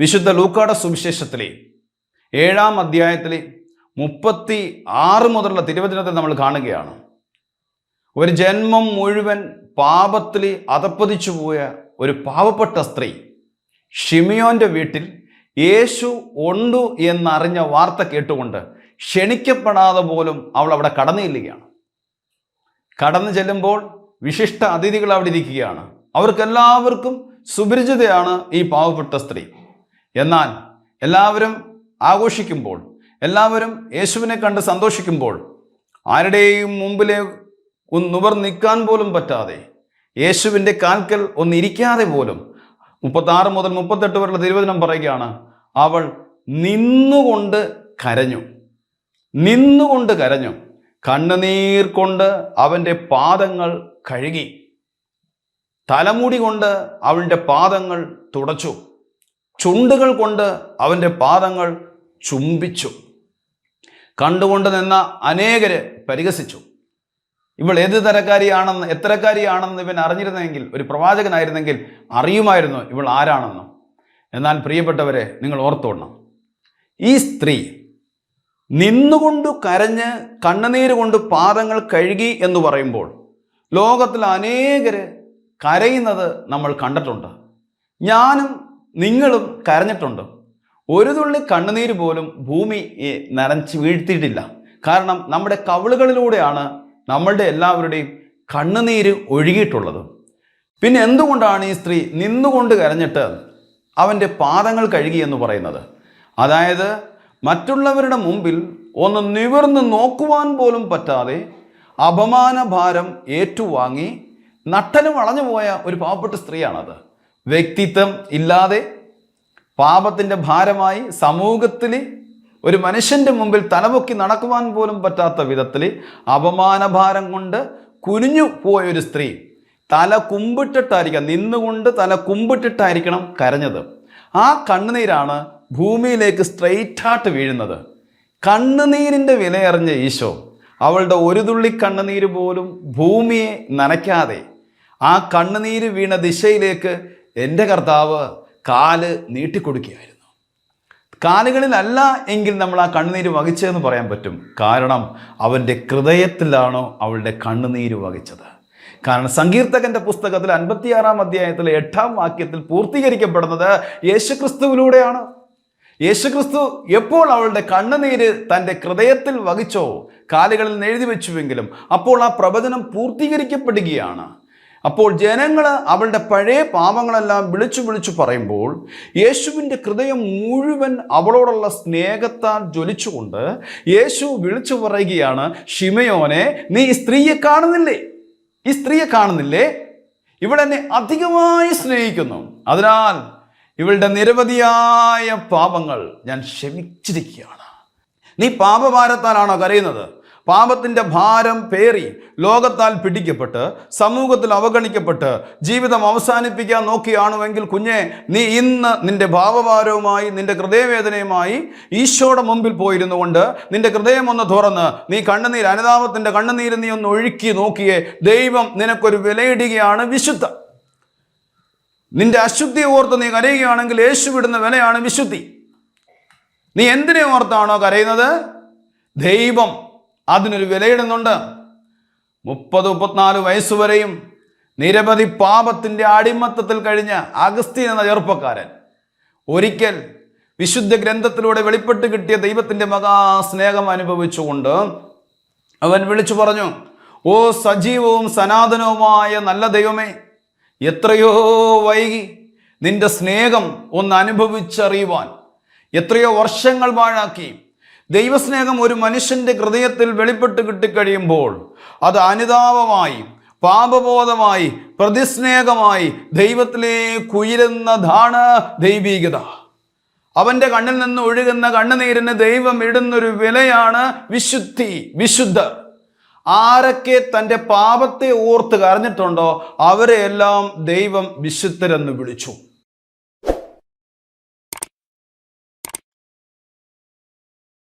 വിശുദ്ധ ലൂക്കാട സുവിശേഷത്തിലെ ഏഴാം അധ്യായത്തിലെ മുപ്പത്തി ആറ് മുതലുള്ള തിരുവചനത്തിൽ നമ്മൾ കാണുകയാണ്. ഒരു ജന്മം മുഴുവൻ പാപത്തിൽ അതപ്പതിച്ചു പോയ ഒരു പാവപ്പെട്ട സ്ത്രീ ഷിമിയോന്റെ വീട്ടിൽ യേശു ഉണ്ടു എന്നറിഞ്ഞ വാർത്ത കേട്ടുകൊണ്ട് ക്ഷണിക്കപ്പെടാതെ പോലും അവൾ അവിടെ കടന്നു ചെല്ലുകയാണ്. കടന്നു ചെല്ലുമ്പോൾ വിശിഷ്ട അതിഥികൾ അവിടെ ഇരിക്കുകയാണ്. അവർക്കെല്ലാവർക്കും സുപരിചിതയാണ് ഈ പാവപ്പെട്ട സ്ത്രീ. എന്നാൽ എല്ലാവരും ആഘോഷിക്കുമ്പോൾ എല്ലാവരും യേശുവിനെ കണ്ട് സന്തോഷിക്കുമ്പോൾ ആരുടെയും മുമ്പിലെ ഒന്ന് നുവർ നിൽക്കാൻ പോലും പറ്റാതെ യേശുവിന്റെ കാൽക്കൽ ഒന്നിരിക്കാതെ പോലും മുപ്പത്താറ് മുതൽ മുപ്പത്തെട്ട് വരെയുള്ള തിരുവചനം പറയുകയാണ് അവൾ നിന്നുകൊണ്ട് കരഞ്ഞു. നിന്നുകൊണ്ട് കരഞ്ഞു. കണ്ണുനീർ കൊണ്ട് അവന്റെ പാദങ്ങൾ കഴുകി. തലമുടി കൊണ്ട് അവളുടെ പാദങ്ങൾ തുടച്ചു. ചുണ്ടുകൾ കൊണ്ട് അവന്റെ പാദങ്ങൾ ചുംബിച്ചു. കണ്ടുകൊണ്ട് നിന്ന അനേകരെ പരിഹസിച്ചു. ഇവൾ ഏത് തരക്കാരിയാണെന്ന് എത്തരക്കാരിയാണെന്ന് ഇവൻ അറിഞ്ഞിരുന്നെങ്കിൽ ഒരു പ്രവാചകനായിരുന്നെങ്കിൽ അറിയുമായിരുന്നു ഇവൾ ആരാണെന്നും. എന്നാൽ പ്രിയപ്പെട്ടവരെ നിങ്ങൾ ഓർത്തോണം. ഈ സ്ത്രീ നിന്നുകൊണ്ട് കരഞ്ഞ് കണ്ണുനീര് കൊണ്ട് പാദങ്ങൾ കഴുകി എന്ന് പറയുമ്പോൾ ലോകത്തിൽ അനേകർ കരയുന്നത് നമ്മൾ കണ്ടിട്ടുണ്ട്. ഞാനും നിങ്ങളും കരഞ്ഞിട്ടുണ്ട്? ഒരു തുള്ളി കണ്ണുനീര് പോലും ഭൂമി നനച്ച് വീഴ്ത്തിയിട്ടില്ല. കാരണം നമ്മുടെ കവിളുകളിലൂടെയാണ് നമ്മളുടെ എല്ലാവരുടെയും കണ്ണുനീര് ഒഴുകിയിട്ടുള്ളത്. പിന്നെ എന്തുകൊണ്ടാണ് ഈ സ്ത്രീ നിന്നുകൊണ്ട് കരഞ്ഞിട്ട് അവന്റെ പാദങ്ങൾ കഴുകി എന്ന് പറയുന്നത്? അതായത് മറ്റുള്ളവരുടെ മുമ്പിൽ ഒന്ന് നിവർന്ന് നോക്കുവാൻ പോലും പറ്റാതെ അപമാനഭാരം ഏറ്റുവാങ്ങി നട്ടലും വളഞ്ഞു പോയ ഒരു പാവപ്പെട്ട സ്ത്രീയാണത്. വ്യക്തിത്വം ഇല്ലാതെ പാപത്തിന്റെ ഭാരമായി സമൂഹത്തിൽ ഒരു മനുഷ്യന്റെ മുമ്പിൽ തലപൊക്കി നടക്കുവാൻ പോലും പറ്റാത്ത വിധത്തിൽ അപമാനഭാരം കൊണ്ട് കുനിഞ്ഞു പോയൊരു സ്ത്രീ തല കുമ്പിട്ടിട്ടായിരിക്കാം നിന്നുകൊണ്ട് തല കുമ്പിട്ടിട്ടായിരിക്കണം കരഞ്ഞത്. ആ കണ്ണുനീരാണ് ഭൂമിയിലേക്ക് സ്ട്രെയിറ്റായിട്ട് വീഴുന്നത്. കണ്ണുനീരിന്റെ വിലയറിഞ്ഞ ഈശോ അവളുടെ ഒരു തുള്ളി കണ്ണുനീര് പോലും ഭൂമിയെ നനയ്ക്കാതെ ആ കണ്ണുനീര് വീണ ദിശയിലേക്ക് എന്റെ കർത്താവ് കാൽ നീട്ടിക്കൊടുക്കുകയായിരുന്നു. കാലുകളിലല്ല എങ്കിൽ നമ്മൾ ആ കണ്ണുനീര് വഹിച്ചതെന്ന് പറയാൻ പറ്റും. കാരണം അവന്റെ ഹൃദയത്തിലാണോ അവളുടെ കണ്ണുനീര് വഹിച്ചത്. കാരണം സങ്കീർത്തകന്റെ പുസ്തകത്തിൽ അൻപത്തിയാറാം അധ്യായത്തിലെ എട്ടാം വാക്യത്തിൽ പൂർത്തീകരിക്കപ്പെടുന്നത് യേശുക്രിസ്തുവിലൂടെയാണ്. യേശുക്രിസ്തു എപ്പോൾ അവളുടെ കണ്ണുനീര് തന്റെ ഹൃദയത്തിൽ വഹിച്ചോ കാലുകളിൽ എഴുതി വെച്ചുവെങ്കിലും അപ്പോൾ ആ പ്രവചനം പൂർത്തീകരിക്കപ്പെടുകയാണ്. അപ്പോൾ ജനങ്ങൾ അവളുടെ പഴയ പാപങ്ങളെല്ലാം വിളിച്ചു വിളിച്ചു പറയുമ്പോൾ യേശുവിന്റെ ഹൃദയം മുഴുവൻ അവളോടുള്ള സ്നേഹത്താൽ ജ്വലിച്ചുകൊണ്ട് യേശു വിളിച്ചു പറയുകയാണ് ഷിമയോനെ നീ ഈ സ്ത്രീയെ കാണുന്നില്ലേ? ഈ സ്ത്രീയെ കാണുന്നില്ലേ? ഇവളെന്നെ അധികമായി സ്നേഹിക്കുന്നു. അതിനാൽ ഇവളുടെ നിരവധിയായ പാപങ്ങൾ ഞാൻ ക്ഷമിച്ചിരിക്കുകയാണ്. നീ പാപഭാരത്താലാണോ കരയുന്നത്? പാപത്തിന്റെ ഭാരം പേറി ലോകത്താൽ പിടിക്കപ്പെട്ട് സമൂഹത്തിൽ അവഗണിക്കപ്പെട്ട് ജീവിതം അവസാനിപ്പിക്കാൻ നോക്കിയാണുവെങ്കിൽ കുഞ്ഞെ നീ ഇന്ന് നിന്റെ ഭാവഭാരവുമായി നിന്റെ ഹൃദയവേദനയുമായി ഈശോയുടെ മുമ്പിൽ പോയിരുന്നു കൊണ്ട് നിന്റെ ഹൃദയം ഒന്ന് തുറന്ന് നീ കണ്ണുനീർ അനുതാപത്തിന്റെ കണ്ണുനീര് നീ ഒന്ന് ഒഴുക്കി നോക്കിയേ ദൈവം നിനക്കൊരു വിലയിടുകയാണ് വിശുദ്ധ. നിന്റെ അശുദ്ധിയെ ഓർത്ത് നീ കരയുകയാണെങ്കിൽ യേശു വിടുന്ന വിലയാണ് വിശുദ്ധി. നീ എന്തിനെ ഓർത്താണോ കരയുന്നത്? ദൈവം അതിനൊരു വിലയിടുന്നുണ്ട്. മുപ്പത് മുപ്പത്തിനാല് വയസ്സുവരെയും നിരവധി പാപത്തിന്റെ അടിമത്തത്തിൽ കഴിഞ്ഞ അഗസ്തീൻ എന്ന ചെറുപ്പക്കാരൻ ഒരിക്കൽ വിശുദ്ധ ഗ്രന്ഥത്തിലൂടെ വെളിപ്പെട്ട് കിട്ടിയ ദൈവത്തിന്റെ മഹാസ്നേഹം അനുഭവിച്ചുകൊണ്ട് അവൻ വിളിച്ചു പറഞ്ഞു ഓ സജീവവും സനാതനവുമായ നല്ല ദൈവമേ എത്രയോ വൈകി നിന്റെ സ്നേഹം ഒന്ന് അനുഭവിച്ചറിയുവാൻ എത്രയോ വർഷങ്ങൾ പാഴാക്കി ദൈവസ്നേഹം ഒരു മനുഷ്യന്റെ ഹൃദയത്തിൽ വെളിപ്പെട്ട് കിട്ടിക്കഴിയുമ്പോൾ അത് അനുതാപമായി പാപബോധമായി പ്രതിസ്നേഹമായി ദൈവത്തിലേക്ക് ഉയരുന്നതാണ് ദൈവീകത. അവന്റെ കണ്ണിൽ നിന്ന് ഒഴുകുന്ന കണ്ണുനീരിന് ദൈവം ഇടുന്നൊരു വിലയാണ് വിശുദ്ധി വിശുദ്ധ. ആരൊക്കെ തന്റെ പാപത്തെ ഓർത്ത് കരഞ്ഞിട്ടുണ്ടോ അവരെയെല്ലാം ദൈവം വിശുദ്ധരെന്ന് വിളിച്ചു.